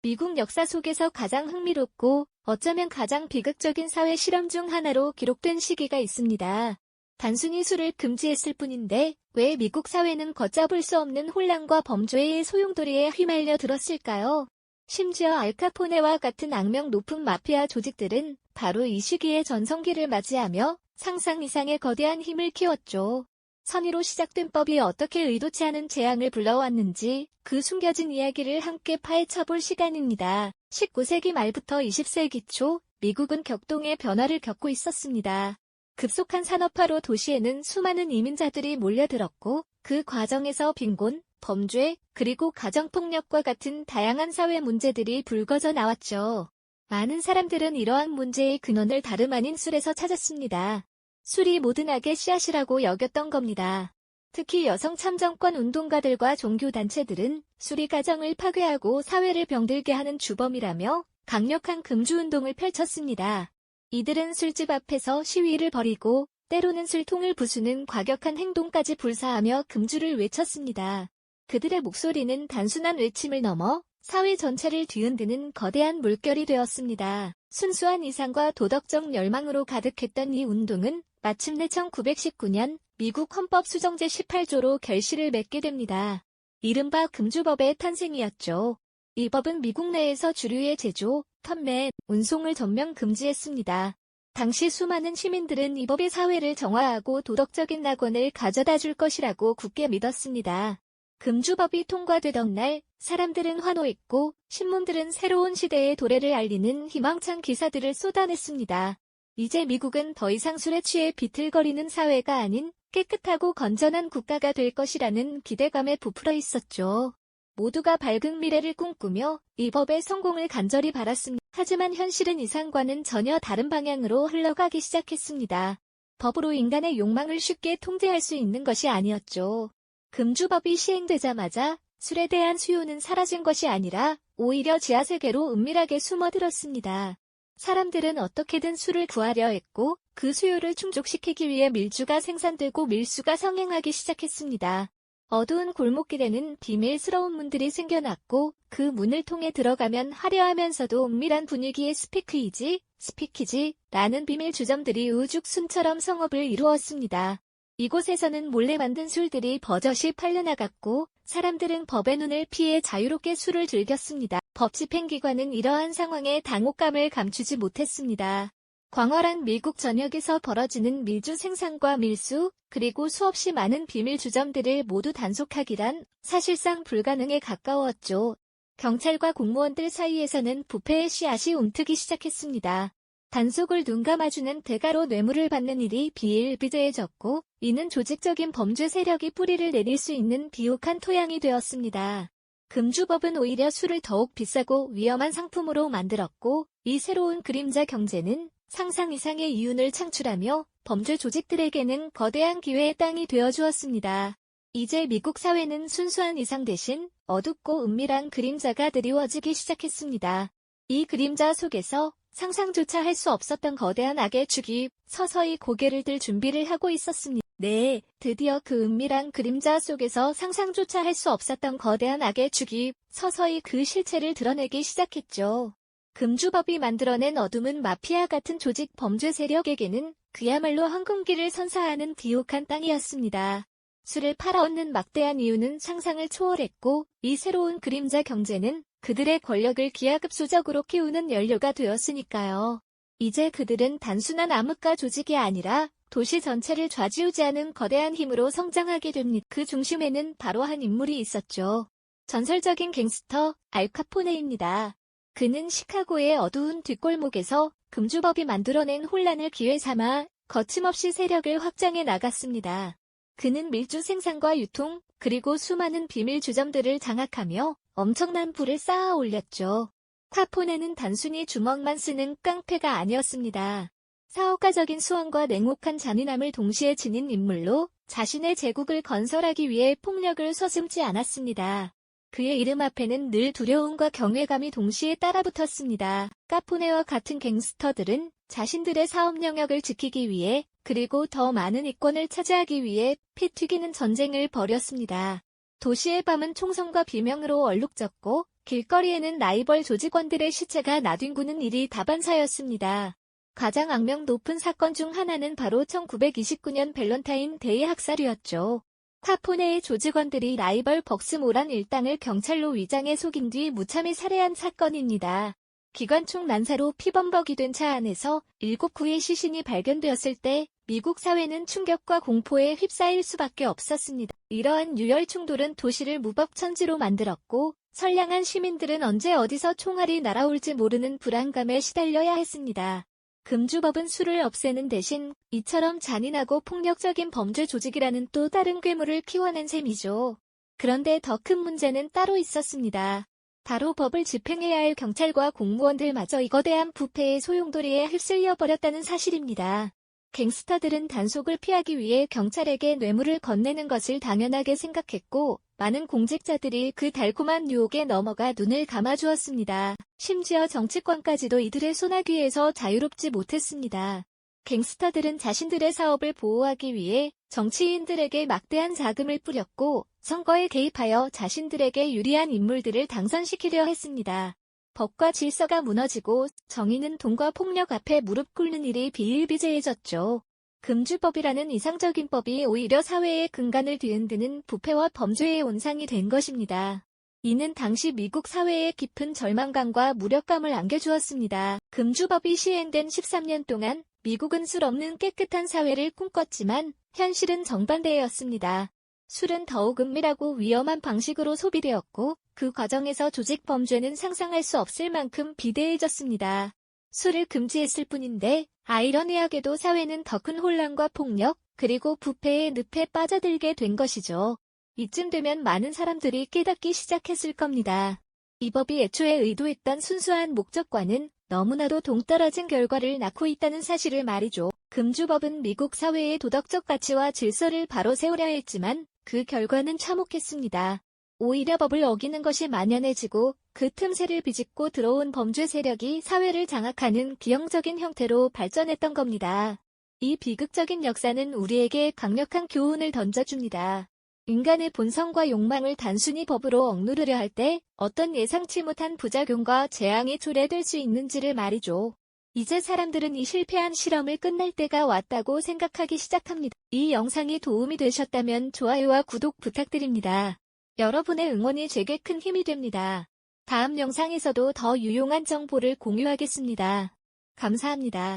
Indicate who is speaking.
Speaker 1: 미국 역사 속에서 가장 흥미롭고 어쩌면 가장 비극적인 사회 실험 중 하나로 기록된 시기가 있습니다. 단순히 술을 금지했을 뿐인데 왜 미국 사회는 걷잡을 수 없는 혼란과 범죄의 소용돌이에 휘말려 들었을까요? 심지어 알카포네와 같은 악명 높은 마피아 조직들은 바로 이 시기에 전성기를 맞이하며 상상 이상의 거대한 힘을 키웠죠. 선의로 시작된 법이 어떻게 의도치 않은 재앙을 불러왔는지 그 숨겨진 이야기를 함께 파헤쳐볼 시간입니다. 19세기 말부터 20세기 초 미국은 격동의 변화를 겪고 있었습니다. 급속한 산업화로 도시에는 수많은 이민자들이 몰려들었고 그 과정에서 빈곤, 범죄, 그리고 가정폭력과 같은 다양한 사회 문제들이 불거져 나왔죠. 많은 사람들은 이러한 문제의 근원을 다름 아닌 술에서 찾았습니다. 술이 모든 악의 씨앗이라고 여겼던 겁니다. 특히 여성 참정권 운동가들과 종교단체들은 술이 가정을 파괴하고 사회를 병들게 하는 주범이라며 강력한 금주운동을 펼쳤습니다. 이들은 술집 앞에서 시위를 벌이고 때로는 술통을 부수는 과격한 행동까지 불사하며 금주를 외쳤습니다. 그들의 목소리는 단순한 외침을 넘어 사회 전체를 뒤흔드는 거대한 물결이 되었습니다. 순수한 이상과 도덕적 열망으로 가득했던 이 운동은 마침내 1919년 미국 헌법 수정제 18조로 결실을 맺게 됩니다. 이른바 금주법의 탄생이었죠. 이 법은 미국 내에서 주류의 제조, 판매, 운송을 전면 금지했습니다. 당시 수많은 시민들은 이 법이 사회를 정화하고 도덕적인 낙원을 가져다 줄 것이라고 굳게 믿었습니다. 금주법이 통과되던 날 사람들은 환호했고 신문들은 새로운 시대의 도래를 알리는 희망찬 기사들을 쏟아냈습니다. 이제 미국은 더 이상 술에 취해 비틀거리는 사회가 아닌 깨끗하고 건전한 국가가 될 것이라는 기대감에 부풀어 있었죠. 모두가 밝은 미래를 꿈꾸며 이 법의 성공을 간절히 바랐습니다. 하지만 현실은 이상과는 전혀 다른 방향으로 흘러가기 시작했습니다. 법으로 인간의 욕망을 쉽게 통제할 수 있는 것이 아니었죠. 금주법이 시행되자마자 술에 대한 수요는 사라진 것이 아니라 오히려 지하세계로 은밀하게 숨어들었습니다. 사람들은 어떻게든 술을 구하려 했고 그 수요를 충족시키기 위해 밀주가 생산되고 밀수가 성행하기 시작했습니다. 어두운 골목길에는 비밀스러운 문들이 생겨났고 그 문을 통해 들어가면 화려하면서도 은밀한 분위기의 스피크이지, 스피키지라는 비밀 주점들이 우죽순처럼 성업을 이루었습니다. 이곳에서는 몰래 만든 술들이 버젓이 팔려나갔고 사람들은 법의 눈을 피해 자유롭게 술을 즐겼습니다. 법 집행기관은 이러한 상황에 당혹감을 감추지 못했습니다. 광활한 미국 전역에서 벌어지는 밀주 생산과 밀수, 그리고 수없이 많은 비밀 주점들을 모두 단속하기란 사실상 불가능에 가까웠죠. 경찰과 공무원들 사이에서는 부패의 씨앗이 움트기 시작했습니다. 단속을 눈 감아주는 대가로 뇌물을 받는 일이 비일비재해졌고 이는 조직적인 범죄 세력이 뿌리를 내릴 수 있는 비옥한 토양이 되었습니다. 금주법은 오히려 술을 더욱 비싸고 위험한 상품으로 만들었고 이 새로운 그림자 경제는 상상 이상의 이윤을 창출하며 범죄 조직들에게는 거대한 기회의 땅이 되어주었습니다. 이제 미국 사회는 순수한 이상 대신 어둡고 은밀한 그림자가 드리워지기 시작했습니다. 이 그림자 속에서 상상조차 할 수 없었던 거대한 악의 축이 서서히 고개를 들 준비를 하고 있었습니다. 네, 드디어 그 은밀한 그림자 속에서 상상조차 할 수 없었던 거대한 악의 축이 서서히 그 실체를 드러내기 시작했죠. 금주법이 만들어낸 어둠은 마피아 같은 조직 범죄 세력에게는 그야말로 황금기를 선사하는 비옥한 땅이었습니다. 술을 팔아얻는 막대한 이유는 상상을 초월했고 이 새로운 그림자 경제는 그들의 권력을 기하급수적으로 키우는 연료가 되었으니까요. 이제 그들은 단순한 암흑가 조직이 아니라 도시 전체를 좌지우지하는 거대한 힘으로 성장하게 됩니다. 그 중심에는 바로 한 인물이 있었죠. 전설적인 갱스터 알카포네입니다. 그는 시카고의 어두운 뒷골목에서 금주법이 만들어낸 혼란을 기회 삼아 거침없이 세력을 확장해 나갔습니다. 그는 밀주 생산과 유통, 그리고 수많은 비밀 주점들을 장악하며 엄청난 부를 쌓아 올렸죠. 카포네는 단순히 주먹만 쓰는 깡패가 아니었습니다. 사업가적인 수완과 냉혹한 잔인함을 동시에 지닌 인물로 자신의 제국을 건설하기 위해 폭력을 서슴지 않았습니다. 그의 이름 앞에는 늘 두려움과 경외감이 동시에 따라붙었습니다. 카포네와 같은 갱스터들은 자신들의 사업 영역을 지키기 위해 그리고 더 많은 이권을 차지하기 위해 피 튀기는 전쟁을 벌였습니다. 도시의 밤은 총성과 비명으로 얼룩졌고 길거리에는 라이벌 조직원들의 시체가 나뒹구는 일이 다반사였습니다. 가장 악명 높은 사건 중 하나는 바로 1929년 밸런타인 데이 학살이었죠. 카포네의 조직원들이 라이벌 벅스모란 일당을 경찰로 위장해 속인 뒤 무참히 살해한 사건입니다. 기관총 난사로 피범벅이 된 차 안에서 일곱 구의 시신이 발견되었을 때 미국 사회는 충격과 공포에 휩싸일 수밖에 없었습니다. 이러한 유혈 충돌은 도시를 무법천지로 만들었고 선량한 시민들은 언제 어디서 총알이 날아올지 모르는 불안감에 시달려야 했습니다. 금주법은 술을 없애는 대신 이처럼 잔인하고 폭력적인 범죄 조직이라는 또 다른 괴물을 키워낸 셈이죠. 그런데 더 큰 문제는 따로 있었습니다. 바로 법을 집행해야 할 경찰과 공무원들마저 이 거대한 부패의 소용돌이에 휩쓸려 버렸다는 사실입니다. 갱스터들은 단속을 피하기 위해 경찰에게 뇌물을 건네는 것을 당연하게 생각했고 많은 공직자들이 그 달콤한 유혹에 넘어가 눈을 감아주었습니다. 심지어 정치권까지도 이들의 소나귀에서 자유롭지 못했습니다. 갱스터들은 자신들의 사업을 보호하기 위해 정치인들에게 막대한 자금을 뿌렸고 선거에 개입하여 자신들에게 유리한 인물들을 당선시키려 했습니다. 법과 질서가 무너지고 정의는 돈과 폭력 앞에 무릎 꿇는 일이 비일비재해졌죠. 금주법이라는 이상적인 법이 오히려 사회의 근간을 뒤흔드는 부패와 범죄의 온상이 된 것입니다. 이는 당시 미국 사회에 깊은 절망감과 무력감을 안겨주었습니다. 금주법이 시행된 13년 동안 미국은 술 없는 깨끗한 사회를 꿈꿨지만 현실은 정반대였습니다. 술은 더욱 은밀하고 위험한 방식으로 소비되었고 그 과정에서 조직 범죄는 상상할 수 없을 만큼 비대해졌습니다. 술을 금지했을 뿐인데 아이러니하게도 사회는 더 큰 혼란과 폭력 그리고 부패의 늪에 빠져들게 된 것이죠. 이쯤 되면 많은 사람들이 깨닫기 시작했을 겁니다. 이 법이 애초에 의도했던 순수한 목적과는 너무나도 동떨어진 결과를 낳고 있다는 사실을 말이죠. 금주법은 미국 사회의 도덕적 가치와 질서를 바로 세우려 했지만 그 결과는 참혹했습니다. 오히려 법을 어기는 것이 만연해지고 그 틈새를 비집고 들어온 범죄 세력이 사회를 장악하는 기형적인 형태로 발전했던 겁니다. 이 비극적인 역사는 우리에게 강력한 교훈을 던져줍니다. 인간의 본성과 욕망을 단순히 법으로 억누르려 할 때 어떤 예상치 못한 부작용과 재앙이 초래될 수 있는지를 말이죠. 이제 사람들은 이 실패한 실험을 끝낼 때가 왔다고 생각하기 시작합니다. 이 영상이 도움이 되셨다면 좋아요와 구독 부탁드립니다. 여러분의 응원이 제게 큰 힘이 됩니다. 다음 영상에서도 더 유용한 정보를 공유하겠습니다. 감사합니다.